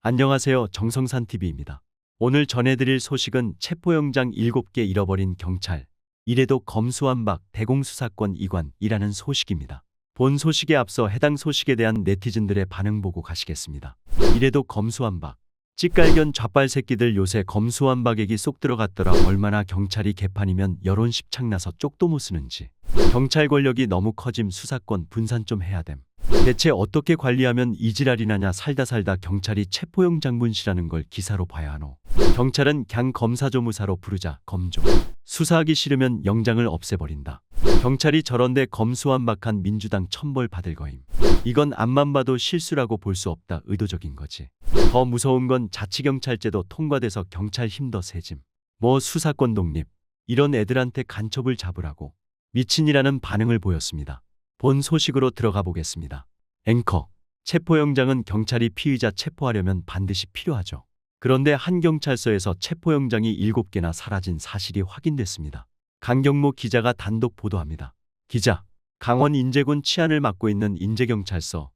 안녕하세요. 정성산 TV입니다. 오늘 전해드릴 소식은 체포영장 7개 잃어버린 경찰. 이래도 검수완박 대공수사권 이관이라는 소식입니다. 본 소식에 앞서 해당 소식에 대한 네티즌들의 반응 보고 가시겠습니다. 이래도 검수완박. 찌깔견 좌빨 새끼들 요새 검수완박액이 쏙 들어갔더라 얼마나 경찰이 개판이면 여론 십창 나서 쪽도 못 쓰는지. 경찰 권력이 너무 커짐 수사권 분산 좀 해야 됨. 대체 어떻게 관리하면 이 지랄이 나냐 살다 살다 경찰이 체포영장 분실하는 걸 기사로 봐야 하노. 경찰은 갱 검사조무사로 부르자 검조. 수사하기 싫으면 영장을 없애버린다. 경찰이 저런데 검수완박한 민주당 천벌 받을 거임. 이건 앞만 봐도 실수라고 볼 수 없다 의도적인 거지. 더 무서운 건 자치경찰제도 통과돼서 경찰 힘 더 세짐. 뭐 수사권 독립. 이런 애들한테 간첩을 잡으라고. 미친이라는 반응을 보였습니다. 본 소식으로 들어가 보겠습니다. 앵커. 체포영장은 경찰이 피의자 체포하려면 반드시 필요하죠. 그런데 한 경찰서에서 체포영장이 7개나 사라진 사실이 확인됐습니다. 강경모 기자가 단독 보도합니다. 기자. 강원 인제군 치안을 맡고 있는 인제경찰서.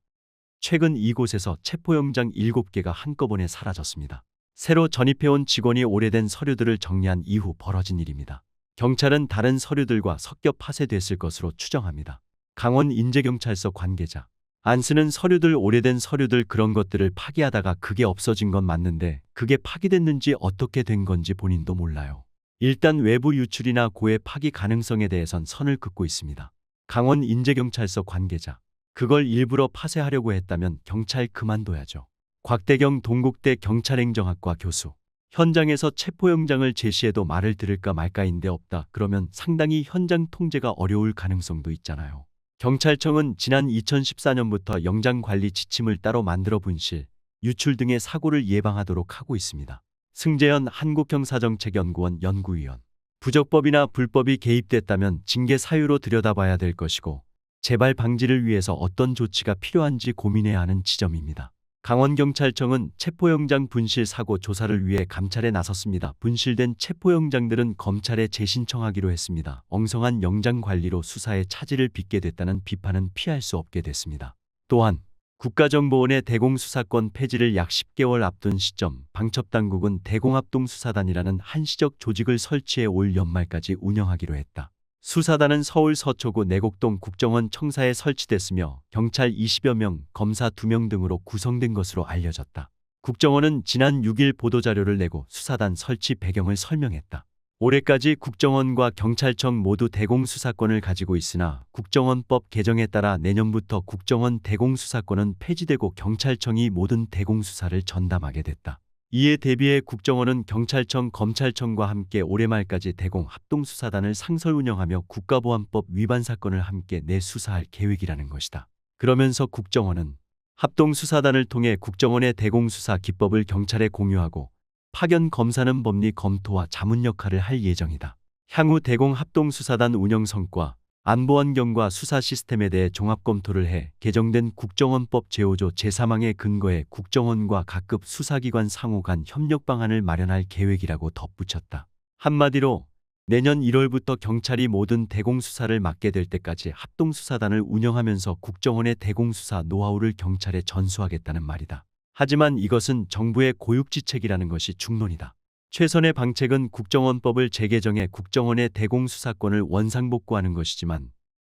최근 이곳에서 체포영장 7개가 한꺼번에 사라졌습니다. 새로 전입해온 직원이 오래된 서류들을 정리한 이후 벌어진 일입니다. 경찰은 다른 서류들과 섞여 파쇄됐을 것으로 추정합니다. 강원 인제경찰서 관계자. 안 쓰는 서류들 오래된 서류들 그런 것들을 파기하다가 그게 없어진 건 맞는데 그게 파기됐는지 어떻게 된 건지 본인도 몰라요. 일단 외부 유출이나 고해 파기 가능성에 대해선 선을 긋고 있습니다. 강원 인제경찰서 관계자. 그걸 일부러 파쇄하려고 했다면 경찰 그만둬야죠. 곽대경 동국대 경찰행정학과 교수. 현장에서 체포영장을 제시해도 말을 들을까 말까인데 없다. 그러면 상당히 현장 통제가 어려울 가능성도 있잖아요. 경찰청은 지난 2014년부터 영장관리 지침을 따로 만들어 분실, 유출 등의 사고를 예방하도록 하고 있습니다. 승재현 한국형사정책연구원 연구위원. 부적법이나 불법이 개입됐다면 징계 사유로 들여다봐야 될 것이고 재발 방지를 위해서 어떤 조치가 필요한지 고민해야 하는 지점입니다. 강원경찰청은 체포영장 분실 사고 조사를 위해 감찰에 나섰습니다. 분실된 체포영장들은 검찰에 재신청하기로 했습니다. 엉성한 영장 관리로 수사에 차질을 빚게 됐다는 비판은 피할 수 없게 됐습니다. 또한 국가정보원의 대공수사권 폐지를 약 10개월 앞둔 시점 방첩당국은 대공합동수사단이라는 한시적 조직을 설치해 올 연말까지 운영하기로 했다. 수사단은 서울 서초구 내곡동 국정원 청사에 설치됐으며 경찰 20여 명, 검사 2명 등으로 구성된 것으로 알려졌다. 국정원은 지난 6일 보도자료를 내고 수사단 설치 배경을 설명했다. 올해까지 국정원과 경찰청 모두 대공수사권을 가지고 있으나 국정원법 개정에 따라 내년부터 국정원 대공수사권은 폐지되고 경찰청이 모든 대공수사를 전담하게 됐다. 이에 대비해 국정원은 경찰청, 검찰청과 함께 올해 말까지 대공 합동수사단을 상설 운영하며 국가보안법 위반 사건을 함께 내수사할 계획이라는 것이다. 그러면서 국정원은 합동수사단을 통해 국정원의 대공수사 기법을 경찰에 공유하고 파견 검사는 법리 검토와 자문 역할을 할 예정이다. 향후 대공 합동수사단 운영 성과, 안보 환경과 수사 시스템에 대해 종합 검토를 해 개정된 국정원법 제5조 제3항에 근거해 국정원과 각급 수사기관 상호 간 협력 방안을 마련할 계획이라고 덧붙였다. 한마디로 내년 1월부터 경찰이 모든 대공수사를 맡게 될 때까지 합동수사단을 운영하면서 국정원의 대공수사 노하우를 경찰에 전수하겠다는 말이다. 하지만 이것은 정부의 고육지책이라는 것이 중론이다. 최선의 방책은 국정원법을 재개정해 국정원의 대공수사권을 원상복구하는 것이지만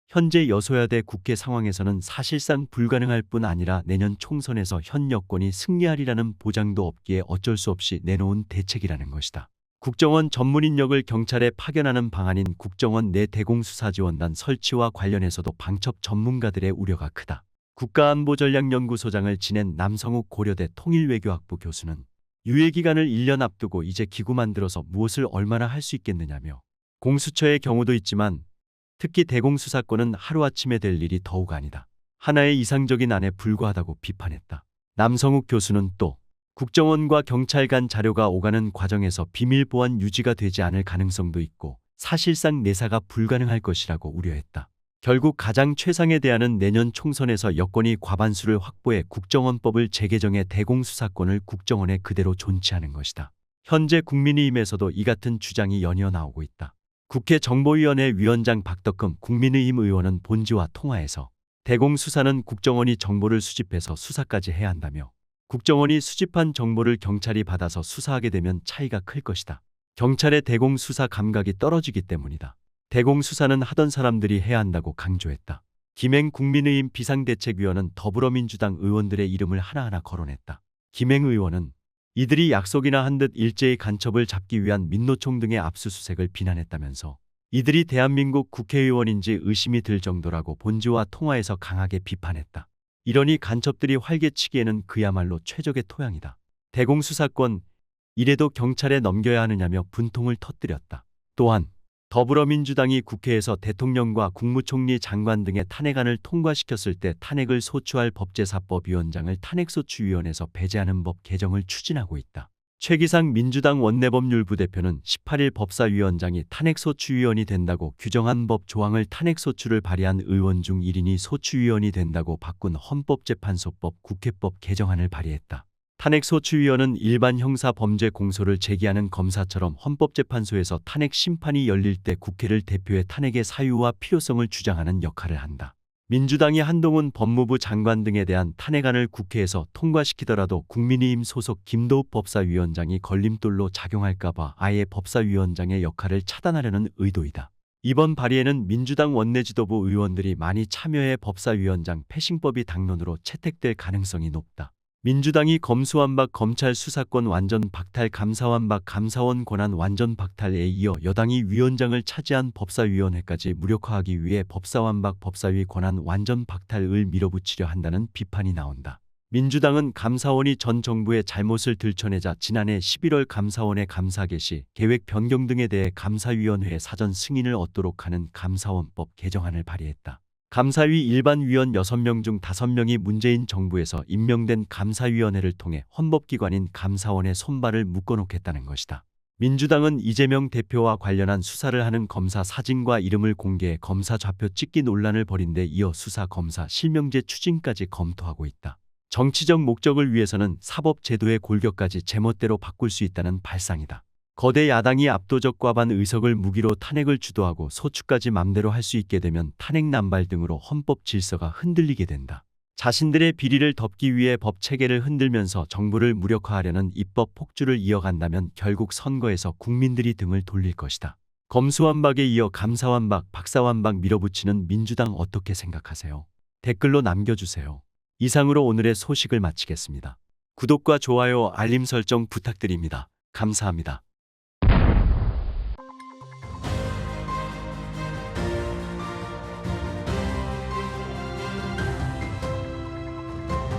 현재 여소야대 국회 상황에서는 사실상 불가능할 뿐 아니라 내년 총선에서 현 여권이 승리하리라는 보장도 없기에 어쩔 수 없이 내놓은 대책이라는 것이다. 국정원 전문 인력을 경찰에 파견하는 방안인 국정원 내 대공수사지원단 설치와 관련해서도 방첩 전문가들의 우려가 크다. 국가안보전략연구소장을 지낸 남성욱 고려대 통일외교학부 교수는 유예기간을 1년 앞두고 이제 기구 만들어서 무엇을 얼마나 할 수 있겠느냐며 공수처의 경우도 있지만 특히 대공수사권은 하루아침에 될 일이 더욱 아니다. 하나의 이상적인 안에 불과하다고 비판했다. 남성욱 교수는 또 국정원과 경찰 간 자료가 오가는 과정에서 비밀 보안 유지가 되지 않을 가능성도 있고 사실상 내사가 불가능할 것이라고 우려했다. 결국 가장 최상의 대안은 내년 총선에서 여권이 과반수를 확보해 국정원법을 재개정해 대공수사권을 국정원에 그대로 존치하는 것이다. 현재 국민의힘에서도 이 같은 주장이 연이어 나오고 있다. 국회 정보위원회 위원장 박덕흠 국민의힘 의원은 본지와 통화에서 대공수사는 국정원이 정보를 수집해서 수사까지 해야 한다며 국정원이 수집한 정보를 경찰이 받아서 수사하게 되면 차이가 클 것이다. 경찰의 대공 수사 감각이 떨어지기 때문이다. 대공 수사는 하던 사람들이 해야 한다고 강조했다. 김행 국민의힘 비상대책위원은 더불어민주당 의원들의 이름을 하나하나 거론했다. 김행 의원은 이들이 약속이나 한 듯 일제히 간첩을 잡기 위한 민노총 등의 압수수색을 비난했다면서 이들이 대한민국 국회의원인지 의심이 들 정도라고 본지와 통화에서 강하게 비판했다. 이러니 간첩들이 활개치기에는 그야말로 최적의 토양이다. 대공수사권 이래도 경찰에 넘겨야 하느냐며 분통을 터뜨렸다. 또한 더불어민주당이 국회에서 대통령과 국무총리 장관 등의 탄핵안을 통과시켰을 때 탄핵을 소추할 법제사법위원장을 탄핵소추위원회에서 배제하는 법 개정을 추진하고 있다. 최기상 민주당 원내법률부 대표는 18일 법사위원장이 탄핵소추위원이 된다고 규정한 법 조항을 탄핵소추를 발의한 의원 중 1인이 소추위원이 된다고 바꾼 헌법재판소법 국회법 개정안을 발의했다. 탄핵소추위원은 일반 형사 범죄 공소를 제기하는 검사처럼 헌법재판소에서 탄핵 심판이 열릴 때 국회를 대표해 탄핵의 사유와 필요성을 주장하는 역할을 한다. 민주당이 한동훈 법무부 장관 등에 대한 탄핵안을 국회에서 통과시키더라도 국민의힘 소속 김도읍 법사위원장이 걸림돌로 작용할까봐 아예 법사위원장의 역할을 차단하려는 의도이다. 이번 발의에는 민주당 원내 지도부 의원들이 많이 참여해 법사위원장 패싱법이 당론으로 채택될 가능성이 높다. 민주당이 검수완박 검찰 수사권 완전 박탈 감사완박 감사원 권한 완전 박탈에 이어 여당이 위원장을 차지한 법사위원회까지 무력화하기 위해 법사완박 법사위 권한 완전 박탈을 밀어붙이려 한다는 비판이 나온다. 민주당은 감사원이 전 정부의 잘못을 들춰내자 지난해 11월 감사원의 감사 개시, 계획 변경 등에 대해 감사위원회의 사전 승인을 얻도록 하는 감사원법 개정안을 발의했다. 감사위 일반 위원 6명 중 5명이 문재인 정부에서 임명된 감사위원회를 통해 헌법기관인 감사원의 손발을 묶어놓겠다는 것이다. 민주당은 이재명 대표와 관련한 수사를 하는 검사 사진과 이름을 공개해 검사 좌표 찍기 논란을 벌인 데 이어 수사 검사 실명제 추진까지 검토하고 있다. 정치적 목적을 위해서는 사법 제도의 골격까지 제멋대로 바꿀 수 있다는 발상이다. 거대 야당이 압도적 과반 의석을 무기로 탄핵을 주도하고 소추까지 맘대로 할 수 있게 되면 탄핵 남발 등으로 헌법 질서가 흔들리게 된다. 자신들의 비리를 덮기 위해 법 체계를 흔들면서 정부를 무력화하려는 입법 폭주를 이어간다면 결국 선거에서 국민들이 등을 돌릴 것이다. 검수완박에 이어 감사완박, 박사완박 밀어붙이는 민주당 어떻게 생각하세요? 댓글로 남겨주세요. 이상으로 오늘의 소식을 마치겠습니다. 구독과 좋아요, 알림 설정 부탁드립니다. 감사합니다.